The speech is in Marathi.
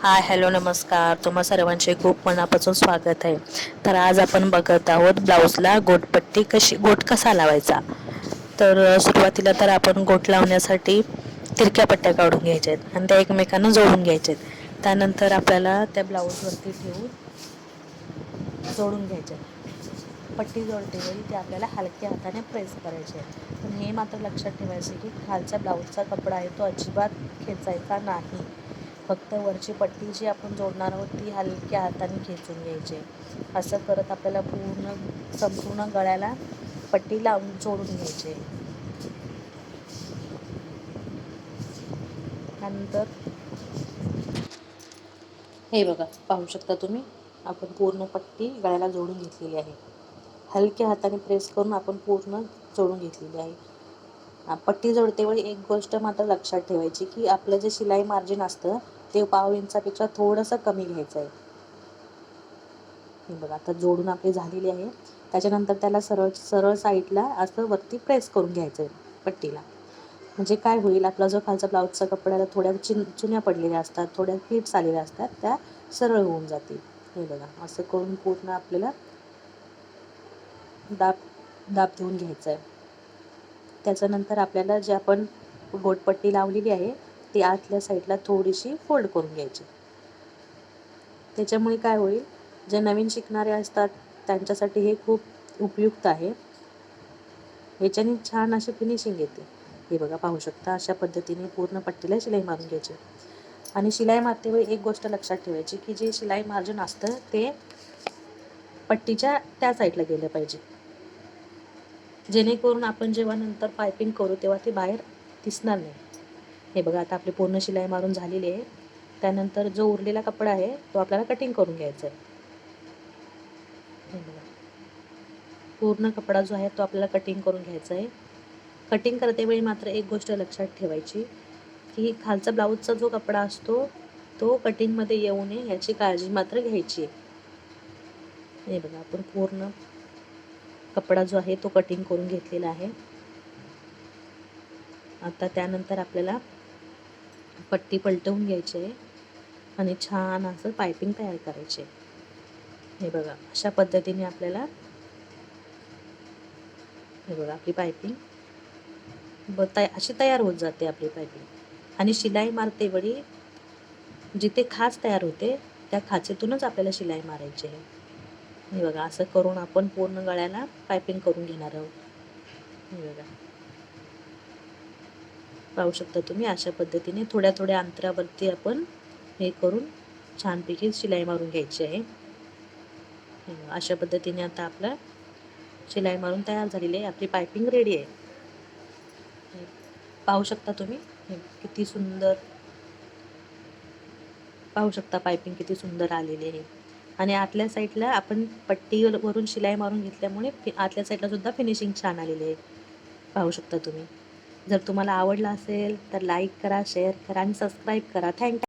हाय हॅलो नमस्कार. तुम्हा सर्वांचे खूप मनापासून स्वागत आहे. तर आज आपण बघत आहोत ब्लाऊजला गोटपट्टी कशी गोट कसा लावायचा? तर सुरुवातीला तर आपण गोट लावण्यासाठी तिरक्या पट्ट्या काढून घ्यायच्या आहेत आणि त्या एकमेकांना जोडून घ्यायच्या आहेत त्यानंतर आपल्याला त्या ब्लाऊजवरती ठेवून जोडून घ्यायच्या आहेत पट्टी जोडते वेळी ते आपल्याला हलक्या हाताने प्रेस करायचे पण हे मात्र लक्षात ठेवायचे की खालच्या ब्लाऊजचा कपडा आहे तो अजिबात खेचायचा नाही. फक्त वरची पट्टी जी आपण जोडणार आहोत ती हलक्या हाताने खेचून घ्यायची असं करत आपल्याला पूर्ण संपूर्ण गळ्याला पट्टी लावून जोडून घ्यायची त्यानंतर हे बघा पाहू शकता तुम्ही आपण पूर्ण पट्टी गळ्याला जोडून घेतलेली आहे. हलक्या हाताने प्रेस करून आपण पूर्ण जोडून घेतलेली आहे. पट्टी जोडते वेळी एक गोष्ट मात्र लक्षात ठेवायची की आपलं जे शिलाई मार्जिन असतं ते पाव इंचापेक्षा थोडंसं कमी घ्यायचं आहे हे बघा आता जोडून आपली झालेली आहे. त्याच्यानंतर त्याला सरळ सरळ साईडला असं वरती प्रेस करून घ्यायचं आहे पट्टीला. म्हणजे काय होईल आपला जो खालचा ब्लाऊजचा कपड्याला थोड्या चिन चुन्या पडलेल्या असतात थोड्या फिट्स आलेल्या असतात त्या सरळ होऊन जातील. हे बघा असं करून पूर्ण आपल्याला दाब दाब देऊन घ्यायचं आहे त्याच्यानंतर आपल्याला जे आपण गोटपट्टी लावलेली आहे ती आतल्या साईडला थोडीशी फोल्ड करून घ्यायची. त्याच्यामुळे काय होईल जे नवीन शिकणारे असतात त्यांच्यासाठी हे खूप उपयुक्त आहे. याच्याने छान अशी फिनिशिंग येते. हे बघा पाहू शकता अशा पद्धतीने पूर्ण पट्टीला शिलाई मारून घ्यायची. आणि शिलाई मारतेवेळी एक गोष्ट लक्षात ठेवायची की जे शिलाई मार्जिन असतं ते पट्टीच्या त्या साईडला गेलं पाहिजे. जेणेकरून आपण जेव्हा नंतर पायपिंग करू तेव्हा ते बाहेर दिसणार नाही. हे बघा आता आपली पूर्ण शिलाई मारून झालेली आहे. त्यानंतर जो उरलेला कपडा आहे तो आपल्याला कटिंग करून घ्यायचा आहे. हे बघा. पूर्ण कपडा जो आहे तो आपल्याला कटिंग करून घ्यायचा आहे. कटिंग करतेवेळी मात्र एक गोष्ट लक्षात ठेवायची की खालचा ब्लाऊजचा जो कपडा असतो तो कटिंगमध्ये येऊ नये याची काळजी मात्र घ्यायची आहे. हे बघा आपण पूर्ण कपडा जो आहे तो कटिंग करून घेतलेला आहे. आता त्यानंतर आपल्याला पट्टी पलटवून घ्यायची आहे आणि छान असं पायपिंग तयार करायचे. हे बघा अशा पद्धतीने आपल्याला हे बघा आपली पायपिंग ब तया अशी तयार होत जाते आपली पायपिंग. आणि शिलाई मारते वेळी जिथे खाच तयार होते त्या खाचेतूनच आपल्याला शिलाई मारायची. आहे हे बघा असं करून आपण पूर्ण गळ्याला पायपिंग करून घेणार आहोत. हे बघा. पाहू शकता तुम्ही अशा पद्धतीने थोड्या थोड्या अंतरावरती आपण हे करून छानपैकी शिलाई मारून घ्यायची आहे. अशा पद्धतीने आता आपला शिलाई मारून तयार झालेली आहे. आपली पायपिंग रेडी आहे. पाहू शकता तुम्ही. किती सुंदर पाहू शकता पायपिंग किती सुंदर आलेली आहे. आणि आतल्या साईडला आपण पट्टीवरून शिलाई मारून घेतल्यामुळे आतल्या साईडला सुद्धा फिनिशिंग छान आलेली आहे. पाहू शकता तुम्ही. जर तुम्हाला आवडला असेल तर लाईक करा शेअर करा आणि सबस्क्राईब करा. थँक्यू